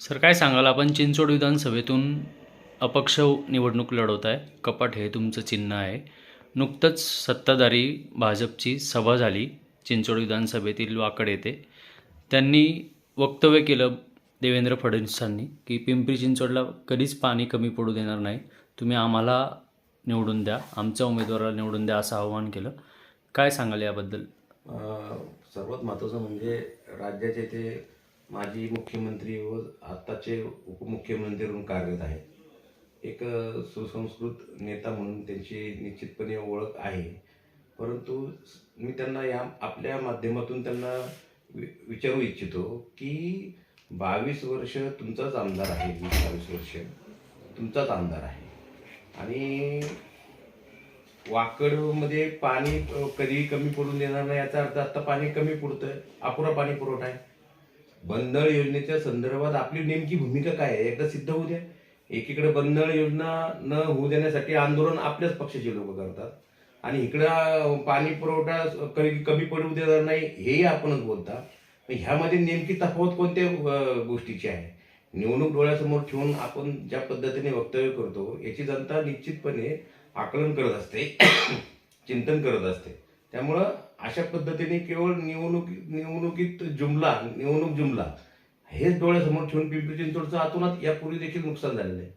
Sir काय सांगाल? आपण चिंचवड विधानसभेतून अपक्ष निवडणूक लढवत आहे. कपाट हे तुमचं चिन्ह आहे. नुकतंच सत्ताधारी भाजपची सभा झाली. चिंचवड विधानसभेतील वाकड येथे. त्यांनी वक्तव्य केलं देवेंद्र फडणवीसांनी की पिंपरी चिंचवडला कधीच पाणी कमी पडू देणार नाही. तुम्ही आम्हाला निवडून द्या. आमच्या उमेदवाराला निवडून द्या असं आवाहन केलं. काय सांगाल याबद्दल? सर्वात महत्त्वाचं म्हणजे राज्याचे ते माजी मुख्यमंत्री व आत्ताचे उपमुख्यमंत्री म्हणून कार्यरत आहेत. एक सुसंस्कृत नेता म्हणून त्यांची निश्चितपणे ओळख आहे. परंतु मी त्यांना या आपल्या माध्यमातून त्यांना वि विचारू इच्छितो की बावीस वर्ष तुमचाच आमदार आहे वीस बावीस वर्ष तुमचाच आमदार आहे. आणि वाकडमध्ये पाणी कधीही कमी पडून देणार नाही याचा अर्थ आत्ता पाणी कमी पडतंय अपुरा पाणी पुरवठा आहे. बंदळ योजनेच्या संदर्भात आपली नेमकी भूमिका काय आहे? एकदा सिद्ध होऊ द्या. एकीकडे बंदळ योजना न होऊ देण्यासाठी आंदोलन आपल्याच पक्षाचे लोक करतात. आणि इकडं पाणी पुरवठा कमी कमी पडू देणार नाही हेही आपणच बोलता मग ह्यामध्ये नेमकी तफावत कोणत्या गोष्टीची आहे? निवडणूक डोळ्यासमोर ठेवून आपण ज्या पद्धतीने वक्तव्य करतो याची जनता निश्चितपणे आकलन करत असते चिंतन करत असते. त्यामुळं अशा पद्धतीने केवळ निवडणूक निवडणुकीत जुमला निवडणूक जुमला. हेच डोळ्यासमोर ठेवून पिंपरी चिंचवडचं आतूनात यापूर्वी देखील नुकसान झालेलं आहे.